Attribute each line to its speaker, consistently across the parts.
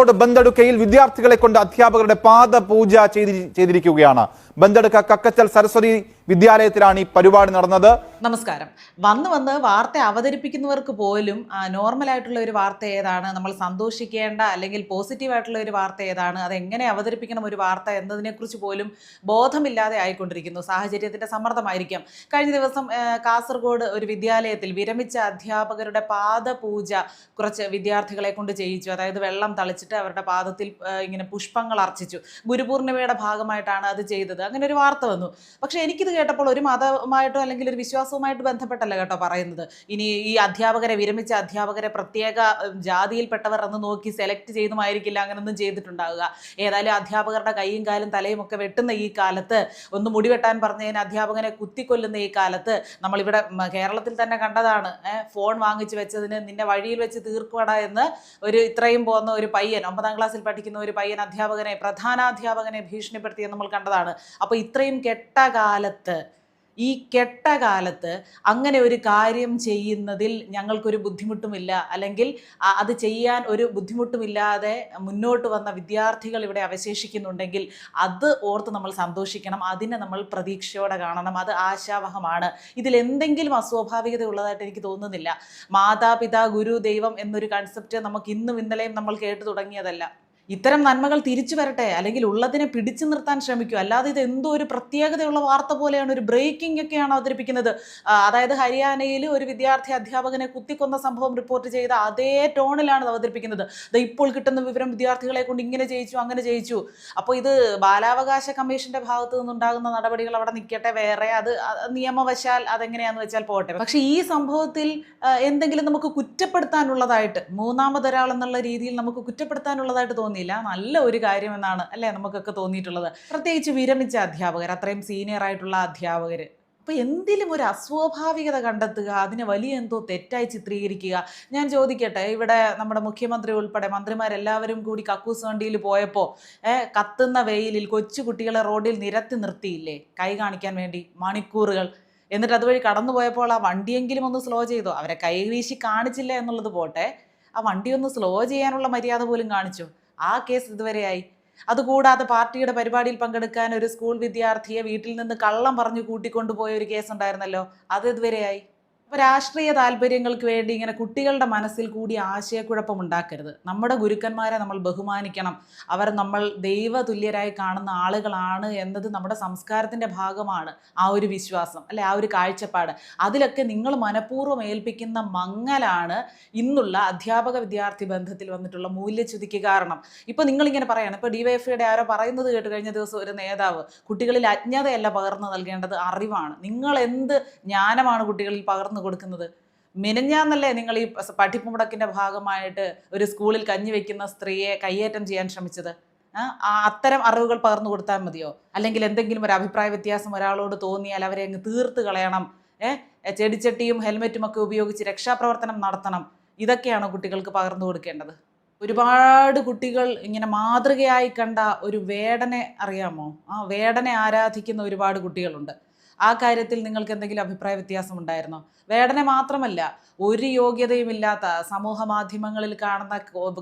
Speaker 1: ോട് ബന്ദടുക്കയിൽ വിദ്യാർത്ഥികളെ കൊണ്ട് അധ്യാപകരുടെ പാദപൂജ ചെയ്തി ചെയ്തിരിക്കുകയാണ്. ബന്ദടുക്ക കക്കച്ചൽ സരസ്വതി വിദ്യാലയത്തിലാണ് ഈ പരിപാടി നടന്നത്.
Speaker 2: നമസ്കാരം. വന്ന് വന്ന് വാർത്ത അവതരിപ്പിക്കുന്നവർക്ക് പോലും നോർമൽ ആയിട്ടുള്ള ഒരു വാർത്ത ഏതാണ്? നമ്മൾ സന്തോഷിക്കേണ്ട അല്ലെങ്കിൽ പോസിറ്റീവ് ആയിട്ടുള്ള ഒരു വാർത്ത ഏതാണ്? അത് എങ്ങനെ അവതരിപ്പിക്കണം ഒരു വാർത്ത എന്നതിനെക്കുറിച്ച് പോലും ബോധമില്ലാതെ ആയിക്കൊണ്ടിരിക്കുന്നു. സാഹചര്യത്തിന്റെ സമ്മർദ്ദമായിരിക്കാം. കഴിഞ്ഞ ദിവസം കാസർഗോഡ് ഒരു വിദ്യാലയത്തിൽ വിരമിച്ച അധ്യാപകരുടെ പാദപൂജ കുറച്ച് വിദ്യാർത്ഥികളെ കൊണ്ട് ചെയ്യിച്ചു. അതായത് വെള്ളം തളിച്ചിട്ട് അവരുടെ പാദത്തിൽ ഇങ്ങനെ പുഷ്പങ്ങൾ അർച്ചിച്ചു. ഗുരുപൂർണിമയുടെ ഭാഗമായിട്ടാണ് അത് ചെയ്തത്. അങ്ങനെ ഒരു വാർത്ത വന്നു. പക്ഷെ എനിക്കിത് കേട്ടപ്പോൾ ഒരു മതമായിട്ടോ അല്ലെങ്കിൽ ഒരു വിശ്വാസവുമായിട്ട് ബന്ധപ്പെട്ടല്ല കേട്ടോ പറയുന്നത്. ഇനി ഈ അധ്യാപകരെ വിരമിച്ച അധ്യാപകരെ പ്രത്യേക ജാതിയിൽപ്പെട്ടവർ എന്ന് നോക്കി സെലക്ട് ചെയ്തുമായിരിക്കില്ല അങ്ങനൊന്നും ചെയ്തിട്ടുണ്ടാവുക. ഏതായാലും അധ്യാപകരുടെ കൈയും കാലും തലയും ഒക്കെ വെട്ടുന്ന ഈ കാലത്ത് ഒന്ന് മുടിവെട്ടാൻ പറഞ്ഞതിന് അധ്യാപകനെ കുത്തിക്കൊല്ലുന്ന ഈ കാലത്ത് നമ്മളിവിടെ കേരളത്തിൽ തന്നെ കണ്ടതാണ്. ഫോൺ വാങ്ങിച്ചു വെച്ചതിന് നിന്നെ വഴിയിൽ വെച്ച് തീർക്കുവട എന്ന് ഒരു ഇത്രയും പോകുന്ന ഒരു പയ്യൻ ഒമ്പതാം ക്ലാസ്സിൽ പഠിക്കുന്ന ഒരു പയ്യൻ അധ്യാപകനെ പ്രധാനാധ്യാപകനെ ഭീഷണിപ്പെടുത്തിയെന്ന് നമ്മൾ കണ്ടതാണ്. അപ്പോൾ ഇത്രയും കെട്ട കാലത്ത് ഈ കെട്ട കാലത്ത് അങ്ങനെ ഒരു കാര്യം ചെയ്യുന്നതിൽ ഞങ്ങൾക്കൊരു ബുദ്ധിമുട്ടുമില്ല. അല്ലെങ്കിൽ അത് ചെയ്യാൻ ഒരു ബുദ്ധിമുട്ടുമില്ലാതെ മുന്നോട്ട് വന്ന വിദ്യാർത്ഥികൾ ഇവിടെ അവശേഷിക്കുന്നുണ്ടെങ്കിൽ അത് ഓർത്ത് നമ്മൾ സന്തോഷിക്കണം. അതിനെ നമ്മൾ പ്രതീക്ഷയോടെ കാണണം. അത് ആശാവഹമാണ്. ഇതിൽ എന്തെങ്കിലും അസ്വാഭാവികത ഉള്ളതായിട്ട് എനിക്ക് തോന്നുന്നില്ല. മാതാപിതാ ഗുരു ദൈവം എന്നൊരു കൺസെപ്റ്റ് നമുക്ക് ഇന്നും ഇന്നലെയും നമ്മൾ കേട്ടു തുടങ്ങിയതല്ല. ഇത്തരം നന്മകൾ തിരിച്ചു വരട്ടെ അല്ലെങ്കിൽ ഉള്ളതിനെ പിടിച്ചു നിർത്താൻ ശ്രമിക്കൂ. അല്ലാതെ ഇത് എന്തോ ഒരു പ്രത്യേകതയുള്ള വാർത്ത പോലെയാണ് ഒരു ബ്രേക്കിംഗ് ഒക്കെയാണ് അവതരിപ്പിക്കുന്നത്. അതായത് ഹരിയാനയിൽ ഒരു വിദ്യാർത്ഥി അധ്യാപകനെ കുത്തിക്കൊന്ന സംഭവം റിപ്പോർട്ട് ചെയ്ത അതേ ടോണിലാണ് അവതരിപ്പിക്കുന്നത്. ഇപ്പോൾ കിട്ടുന്ന വിവരം വിദ്യാർത്ഥികളെ കൊണ്ട് ഇങ്ങനെ ചെയ്യിച്ചു അങ്ങനെ ചെയ്യിച്ചു അപ്പോൾ ഇത് ബാലാവകാശ കമ്മീഷന്റെ ഭാഗത്തു നിന്നുണ്ടാകുന്ന നടപടികൾ അവിടെ നിൽക്കട്ടെ വേറെ അത് നിയമവശാൽ അതെങ്ങനെയാന്ന് വെച്ചാൽ പോകട്ടെ. പക്ഷേ ഈ സംഭവത്തിൽ എന്തെങ്കിലും നമുക്ക് കുറ്റപ്പെടുത്താനുള്ളതായിട്ട് മൂന്നാമതൊരാൾ എന്നുള്ള രീതിയിൽ നമുക്ക് കുറ്റപ്പെടുത്താനുള്ളതായിട്ട് തോന്നിയില്ല നല്ല ഒരു കാര്യമെന്നാണ് അല്ലേ നമുക്കൊക്കെ തോന്നിയിട്ടുള്ളത്. പ്രത്യേകിച്ച് വിരമിച്ച അധ്യാപകർ അത്രയും സീനിയർ ആയിട്ടുള്ള അധ്യാപകർ അപ്പോൾ എന്തിലും ഒരു അസ്വാഭാവികത കണ്ടെത്തുക അതിനെ വലിയ എന്തോ തെറ്റായി ചിത്രീകരിക്കുക. ഞാൻ ചോദിക്കട്ടെ ഇവിടെ നമ്മുടെ മുഖ്യമന്ത്രി ഉൾപ്പെടെ മന്ത്രിമാരെല്ലാവരും കൂടി കക്കൂസ് വണ്ടിയിൽ പോയപ്പോൾ കത്തുന്ന വെയിലിൽ കൊച്ചു കുട്ടികളെ റോഡിൽ നിരത്തി നിർത്തിയില്ലേ? കൈ കാണിക്കാൻ വേണ്ടി മണിക്കൂറുകൾ. എന്നിട്ട് അതുവഴി കടന്നു പോയപ്പോൾ ആ വണ്ടിയെങ്കിലും ഒന്ന് സ്ലോ ചെയ്തോ? അവരെ കൈ വീശി കാണിച്ചില്ല എന്നുള്ളത് പോട്ടെ. ആ വണ്ടി ഒന്ന് സ്ലോ ചെയ്യാനുള്ള മര്യാദ പോലും കാണിച്ചു? ആ കേസ് ഇതുവരെയായി അതുകൂടാതെ പാർട്ടിയുടെ പരിപാടിയിൽ പങ്കെടുക്കാൻ ഒരു സ്കൂൾ വിദ്യാർത്ഥിയെ വീട്ടിൽ നിന്ന് കള്ളം പറഞ്ഞു കൂട്ടിക്കൊണ്ടുപോയ ഒരു കേസ് ഉണ്ടായിരുന്നല്ലോ അത് ഇതുവരെയായി അപ്പോൾ രാഷ്ട്രീയ താല്പര്യങ്ങൾക്ക് വേണ്ടി ഇങ്ങനെ കുട്ടികളുടെ മനസ്സിൽ കൂടി ആശയക്കുഴപ്പം ഉണ്ടാക്കരുത്. നമ്മുടെ ഗുരുക്കന്മാരെ നമ്മൾ ബഹുമാനിക്കണം. അവർ നമ്മൾ ദൈവതുല്യരായി കാണുന്ന ആളുകളാണ് എന്നത് നമ്മുടെ സംസ്കാരത്തിന്റെ ഭാഗമാണ്. ആ ഒരു വിശ്വാസം അല്ലെ? ആ ഒരു കാഴ്ചപ്പാട്. അതിലൊക്കെ നിങ്ങൾ മനഃപൂർവം ഏൽപ്പിക്കുന്ന മങ്ങലാണ് ഇന്നുള്ള അധ്യാപക വിദ്യാർത്ഥി ബന്ധത്തിൽ വന്നിട്ടുള്ള മൂല്യച്യുതിക്ക് കാരണം. ഇപ്പോൾ നിങ്ങളിങ്ങനെ പറയണം ഇപ്പോൾ ഡിവൈഎഫ്ഐയുടെ ആരോ പറയുന്നത് കേട്ട് കഴിഞ്ഞ ദിവസം ഒരു നേതാവ് കുട്ടികളിൽ അജ്ഞതയല്ല പകർന്നു നൽകേണ്ടത് അറിവാണ്. നിങ്ങൾ എന്ത് ജ്ഞാനമാണ് കുട്ടികളിൽ പകർന്നു കൊടുക്കുന്നത്. മിനഞ്ഞാന്നല്ലേ നിങ്ങൾ ഈ പഠിപ്പ് മുടക്കിന്റെ ഭാഗമായിട്ട് ഒരു സ്കൂളിൽ കഞ്ഞി വെക്കുന്ന സ്ത്രീയെ കയ്യേറ്റം ചെയ്യാൻ ശ്രമിച്ചത്? ആ അത്തരം അറിവുകൾ പകർന്നു കൊടുത്താൽ മതിയോ? അല്ലെങ്കിൽ എന്തെങ്കിലും ഒരു അഭിപ്രായ വ്യത്യാസം ഒരാളോട് തോന്നിയാൽ അവരെ അങ്ങ് തീർത്ത് കളയണം. ഏഹ് ചെടിച്ചട്ടിയും ഹെൽമെറ്റും ഒക്കെ ഉപയോഗിച്ച് രക്ഷാപ്രവർത്തനം നടത്തണം. ഇതൊക്കെയാണോ കുട്ടികൾക്ക് പകർന്നു കൊടുക്കേണ്ടത്? ഒരുപാട് കുട്ടികൾ ഇങ്ങനെ മാതൃകയായി കണ്ട ഒരു വേടനെ അറിയാമോ? ആ വേടനെ ആരാധിക്കുന്ന ഒരുപാട് കുട്ടികളുണ്ട്. ആ കാര്യത്തിൽ നിങ്ങൾക്ക് എന്തെങ്കിലും അഭിപ്രായ വ്യത്യാസം ഉണ്ടായിരുന്നോ? വേടനെ മാത്രമല്ല ഒരു യോഗ്യതയുമില്ലാത്ത സമൂഹ മാധ്യമങ്ങളിൽ കാണുന്ന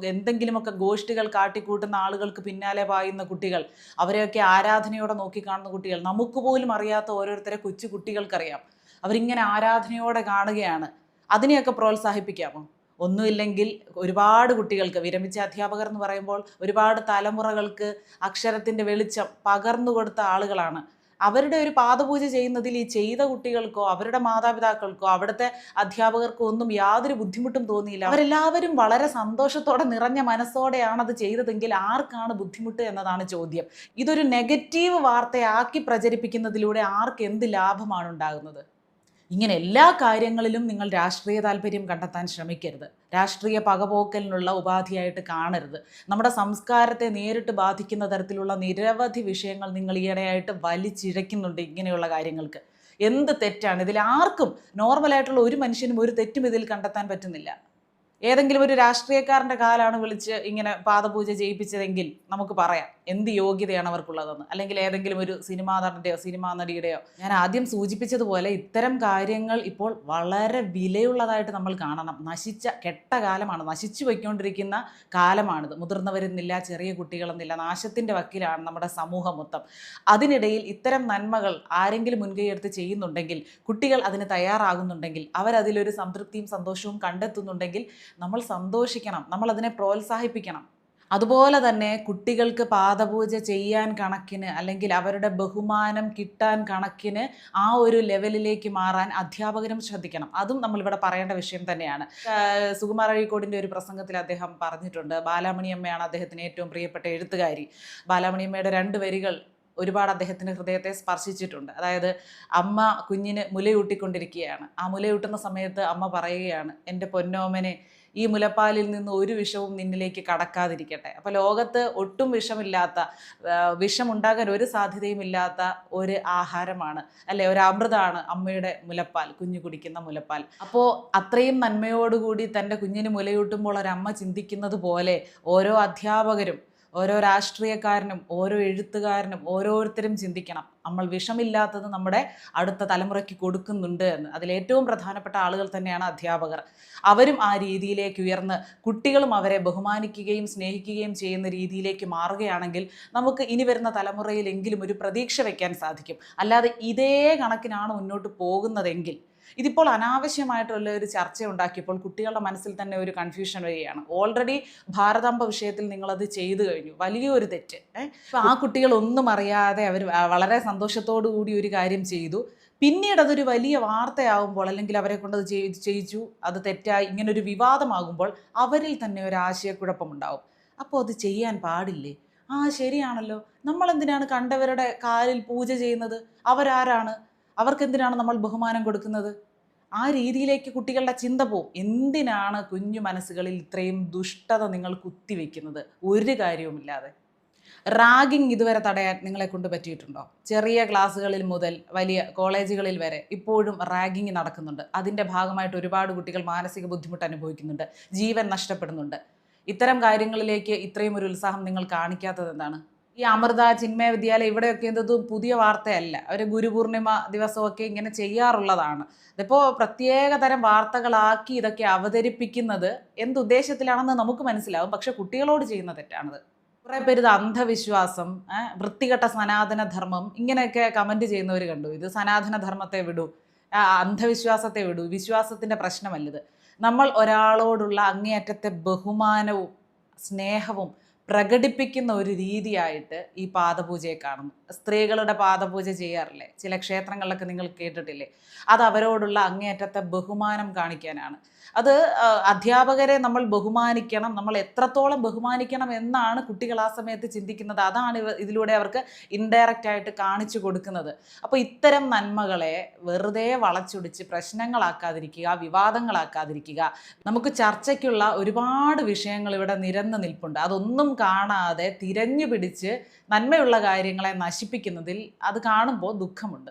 Speaker 2: എന്തെങ്കിലുമൊക്കെ ഗോഷ്ഠികൾ കാട്ടിക്കൂട്ടുന്ന ആളുകൾക്ക് പിന്നാലെ പായുന്ന കുട്ടികൾ അവരെയൊക്കെ ആരാധനയോടെ നോക്കിക്കാണുന്ന കുട്ടികൾ നമുക്ക് പോലും അറിയാത്ത ഓരോരുത്തരെ കൊച്ചു കുട്ടികൾക്കറിയാം. അവരിങ്ങനെ ആരാധനയോടെ കാണുകയാണ്. അതിനെയൊക്കെ പ്രോത്സാഹിപ്പിക്കാമോ? ഒന്നുമില്ലെങ്കിൽ ഒരുപാട് കുട്ടികൾക്ക് വിരമിച്ച അധ്യാപകർ എന്ന് പറയുമ്പോൾ ഒരുപാട് തലമുറകൾക്ക് അക്ഷരത്തിന്റെ വെളിച്ചം പകർന്നു കൊടുത്ത ആളുകളാണ്. അവരുടെ ഒരു പാദപൂജ ചെയ്യുന്നതിൽ ഈ ചെയ്ത കുട്ടികൾക്കോ അവരുടെ മാതാപിതാക്കൾക്കോ അവിടുത്തെ അധ്യാപകർക്കോ ഒന്നും യാതൊരു ബുദ്ധിമുട്ടും തോന്നിയില്ല. അവരെല്ലാവരും വളരെ സന്തോഷത്തോടെ നിറഞ്ഞ മനസ്സോടെയാണ് അത് ചെയ്തതെങ്കിൽ ആർക്കാണ് ബുദ്ധിമുട്ട് എന്നതാണ് ചോദ്യം. ഇതൊരു നെഗറ്റീവ് വാർത്തയാക്കി പ്രചരിപ്പിക്കുന്നതിലൂടെ ആർക്ക് എന്ത് ലാഭമാണ് ഉണ്ടാകുന്നത്? ഇങ്ങനെ എല്ലാ കാര്യങ്ങളിലും നിങ്ങൾ രാഷ്ട്രീയ താല്പര്യം കണ്ടെത്താൻ ശ്രമിക്കരുത്. രാഷ്ട്രീയ പകപോക്കലിനുള്ള ഉപാധിയായിട്ട് കാണരുത്. നമ്മുടെ സംസ്കാരത്തെ നേരിട്ട് ബാധിക്കുന്ന തരത്തിലുള്ള നിരവധി വിഷയങ്ങൾ നിങ്ങൾ ഈയിടെയായിട്ട് വലിച്ചിഴയ്ക്കുന്നുണ്ട് ഇങ്ങനെയുള്ള കാര്യങ്ങൾക്ക്. എന്ത് തെറ്റാണ്? ഇതിൽ ആർക്കും നോർമലായിട്ടുള്ള ഒരു മനുഷ്യനും ഒരു തെറ്റും ഇതിൽ കണ്ടെത്താൻ പറ്റുന്നില്ല. ഏതെങ്കിലും ഒരു രാഷ്ട്രീയക്കാരന്റെ കാലാണ് വിളിച്ച് ഇങ്ങനെ പാദപൂജ ചെയ്യിപ്പിച്ചതെങ്കിൽ നമുക്ക് പറയാം. എന്ത് യോഗ്യതയാണ് അവർക്കുള്ളതെന്ന്? അല്ലെങ്കിൽ ഏതെങ്കിലും ഒരു സിനിമാ നടന്റെയോ സിനിമാ നടിയുടെയോ? ഞാൻ ആദ്യം സൂചിപ്പിച്ചതുപോലെ ഇത്തരം കാര്യങ്ങൾ ഇപ്പോൾ വളരെ വിലയുള്ളതായിട്ട് നമ്മൾ കാണണം. നശിച്ച കെട്ട കാലമാണ്. നശിച്ചു പോയിക്കൊണ്ടിരിക്കുന്ന കാലമാണിത്. മുതിർന്നവരെന്നില്ല ചെറിയ കുട്ടികളെന്നില്ല നാശത്തിന്റെ വക്കിലാണ് നമ്മുടെ സമൂഹം മൊത്തം. അതിനിടയിൽ ഇത്തരം നന്മകൾ ആരെങ്കിലും മുൻകൈയെടുത്ത് ചെയ്യുന്നുണ്ടെങ്കിൽ കുട്ടികൾ അതിന് തയ്യാറാകുന്നുണ്ടെങ്കിൽ അവരതിലൊരു സംതൃപ്തിയും സന്തോഷവും കണ്ടെത്തുന്നുണ്ടെങ്കിൽ നമ്മൾ സന്തോഷിക്കണം. നമ്മൾ അതിനെ പ്രോത്സാഹിപ്പിക്കണം. അതുപോലെ തന്നെ കുട്ടികൾക്ക് പാദപൂജ ചെയ്യാൻ കണക്കിന് അല്ലെങ്കിൽ അവരുടെ ബഹുമാനം കിട്ടാൻ കണക്കിന് ആ ഒരു ലെവലിലേക്ക് മാറാൻ അധ്യാപകരും ശ്രദ്ധിക്കണം. അതും നമ്മളിവിടെ പറയേണ്ട വിഷയം തന്നെയാണ്. സുകുമാർ അഴീക്കോടിന്റെ ഒരു പ്രസംഗത്തിൽ അദ്ദേഹം പറഞ്ഞിട്ടുണ്ട്. ബാലാമണിയമ്മയാണ് അദ്ദേഹത്തിന് ഏറ്റവും പ്രിയപ്പെട്ട എഴുത്തുകാരി. ബാലാമണിയമ്മയുടെ രണ്ട് വരികൾ ഒരുപാട് അദ്ദേഹത്തിന്റെ ഹൃദയത്തെ സ്പർശിച്ചിട്ടുണ്ട്. അതായത് അമ്മ കുഞ്ഞിന് മുലയൂട്ടിക്കൊണ്ടിരിക്കുകയാണ്. ആ മുലയൂട്ടുന്ന സമയത്ത് അമ്മ പറയുകയാണ് എന്റെ പൊന്നോമനെ ഈ മുലപ്പാലിൽ നിന്ന് ഒരു വിഷവും നിന്നിലേക്ക് കടക്കാതിരിക്കട്ടെ. അപ്പോൾ ലോകത്ത് ഒട്ടും വിഷമില്ലാത്ത വിഷമുണ്ടാകാൻ ഒരു സാധ്യതയും ഇല്ലാത്ത ഒരു ആഹാരമാണ് അല്ലെ ഒരു അമൃതമാണ് അമ്മയുടെ മുലപ്പാൽ കുഞ്ഞു കുടിക്കുന്ന മുലപ്പാൽ. അപ്പോൾ അത്രയും നന്മയോടുകൂടി തന്റെ കുഞ്ഞിന് മുലയൂട്ടുമ്പോൾ ഒരമ്മ ചിന്തിക്കുന്നത് പോലെ ഓരോ അധ്യാപകരും ഓരോ രാഷ്ട്രീയക്കാരനും ഓരോ എഴുത്തുകാരനും ഓരോരുത്തരും ചിന്തിക്കണം. നമ്മൾ വിഷമില്ലാത്തത് നമ്മുടെ അടുത്ത തലമുറയ്ക്ക് കൊടുക്കുന്നുണ്ട് എന്ന്. അതിലേറ്റവും പ്രധാനപ്പെട്ട ആളുകൾ തന്നെയാണ് അധ്യാപകർ. അവരും ആ രീതിയിലേക്ക് ഉയർന്ന് കുട്ടികളും അവരെ ബഹുമാനിക്കുകയും സ്നേഹിക്കുകയും ചെയ്യുന്ന രീതിയിലേക്ക് മാറുകയാണെങ്കിൽ നമുക്ക് ഇനി വരുന്ന തലമുറയിലെങ്കിലും ഒരു പ്രതീക്ഷ വയ്ക്കാൻ സാധിക്കും. അല്ലാതെ ഇതേ കണക്കിനാണ് മുന്നോട്ട് പോകുന്നതെങ്കിൽ ഇതിപ്പോൾ അനാവശ്യമായിട്ടുള്ള ഒരു ചർച്ച ഉണ്ടാക്കിയപ്പോൾ കുട്ടികളുടെ മനസ്സിൽ തന്നെ ഒരു കൺഫ്യൂഷൻ വരികയാണ്. ഓൾറെഡി ഭാരതാംബ വിഷയത്തിൽ നിങ്ങളത് ചെയ്തു കഴിഞ്ഞു. വലിയൊരു തെറ്റ്. അപ്പോൾ ആ കുട്ടികൾ ഒന്നും അറിയാതെ അവർ വളരെ സന്തോഷത്തോടു കൂടി ഒരു കാര്യം ചെയ്തു. പിന്നീട് അതൊരു വലിയ വാർത്തയാകുമ്പോൾ അല്ലെങ്കിൽ അവരെ കൊണ്ട് അത് ചെയ്യിച്ചു അത് തെറ്റായി ഇങ്ങനെ ഒരു വിവാദമാകുമ്പോൾ അവരിൽ തന്നെ ഒരു ആശയക്കുഴപ്പമുണ്ടാവും. അപ്പോൾ അത് ചെയ്യാൻ പാടില്ലേ? ആ ശരിയാണല്ലോ. നമ്മളെന്തിനാണ് കണ്ടവരുടെ കാലിൽ പൂജ ചെയ്യുന്നത്? അവരാരാണ്? അവർക്കെന്തിനാണ് നമ്മൾ ബഹുമാനം കൊടുക്കുന്നത്? ആ രീതിയിലേക്ക് കുട്ടികളുടെ ചിന്ത പോവും. എന്തിനാണ് കുഞ്ഞു മനസ്സുകളിൽ ഇത്രയും ദുഷ്ടത നിങ്ങൾ കുത്തിവെക്കുന്നത്? ഒരു കാര്യവുമില്ലാതെ. റാഗിങ് ഇതുവരെ തടയാൻ നിങ്ങളെ കൊണ്ട് പറ്റിയിട്ടുണ്ടോ? ചെറിയ ക്ലാസ്സുകളിൽ മുതൽ വലിയ കോളേജുകളിൽ വരെ ഇപ്പോഴും റാഗിങ് നടക്കുന്നുണ്ട്. അതിന്റെ ഭാഗമായിട്ട് ഒരുപാട് കുട്ടികൾ മാനസിക ബുദ്ധിമുട്ട് അനുഭവിക്കുന്നുണ്ട്. ജീവൻ നഷ്ടപ്പെടുന്നുണ്ട്. ഇത്തരം കാര്യങ്ങളിലേക്ക് ഇത്രയും ഒരു ഉത്സാഹം നിങ്ങൾ കാണിക്കാത്തത് എന്താണ് ഈ അമൃത ചിന്മയ വിദ്യാലയം ഇവിടെയൊക്കെ എന്തതും പുതിയ വാർത്തയല്ല. അവർ ഗുരുപൂർണിമ ദിവസമൊക്കെ ഇങ്ങനെ ചെയ്യാറുള്ളതാണ്. ഇതിപ്പോൾ പ്രത്യേക തരം വാർത്തകളാക്കി ഇതൊക്കെ അവതരിപ്പിക്കുന്നത് എന്തുദ്ദേശത്തിലാണെന്ന് നമുക്ക് മനസ്സിലാവും. പക്ഷെ കുട്ടികളോട് ചെയ്യുന്ന തെറ്റാണത്. കുറേ പേര് ഇത് അന്ധവിശ്വാസം വൃത്തികെട്ട സനാതന ധർമ്മം ഇങ്ങനെയൊക്കെ കമന്റ് ചെയ്യുന്നവർ കണ്ടു. ഇത് സനാതന ധർമ്മത്തെ വിടൂ അന്ധവിശ്വാസത്തെ വിടൂ. വിശ്വാസത്തിന്റെ പ്രശ്നമല്ലിത്. നമ്മൾ ഒരാളോടുള്ള അങ്ങേയറ്റത്തെ ബഹുമാനവും സ്നേഹവും പ്രകടിപ്പിക്കുന്ന ഒരു രീതിയായിട്ട് ഈ പാദപൂജയെ കാണുന്നു. സ്ത്രീകളുടെ പാദപൂജ ചെയ്യാറില്ലേ? ചില ക്ഷേത്രങ്ങളിലൊക്കെ നിങ്ങൾ കേട്ടിട്ടില്ലേ? അത് അവരോടുള്ള അങ്ങേയറ്റത്തെ ബഹുമാനം കാണിക്കാനാണ്. അത് അധ്യാപകരെ നമ്മൾ ബഹുമാനിക്കണം നമ്മൾ എത്രത്തോളം ബഹുമാനിക്കണം എന്നാണ് കുട്ടികൾ ആ സമയത്ത് ചിന്തിക്കുന്നത്. അതാണ് ഇതിലൂടെ അവർക്ക് ഇൻഡയറക്റ്റ് ആയിട്ട് കാണിച്ചു കൊടുക്കുന്നത്. അപ്പോൾ ഇത്തരം നന്മകളെ വെറുതെ വളച്ചൊടിച്ച് പ്രശ്നങ്ങളാക്കാതിരിക്കുക വിവാദങ്ങളാക്കാതിരിക്കുക. നമുക്ക് ചർച്ചയ്ക്കുള്ള ഒരുപാട് വിഷയങ്ങൾ ഇവിടെ നിരന്ന് നിൽപ്പുണ്ട്. അതൊന്നും കാണാതെ തിരഞ്ഞു പിടിച്ച് നന്മയുള്ള കാര്യങ്ങളെ നശിപ്പിക്കുന്നതിൽ അത് കാണുമ്പോൾ ദുഃഖമുണ്ട്.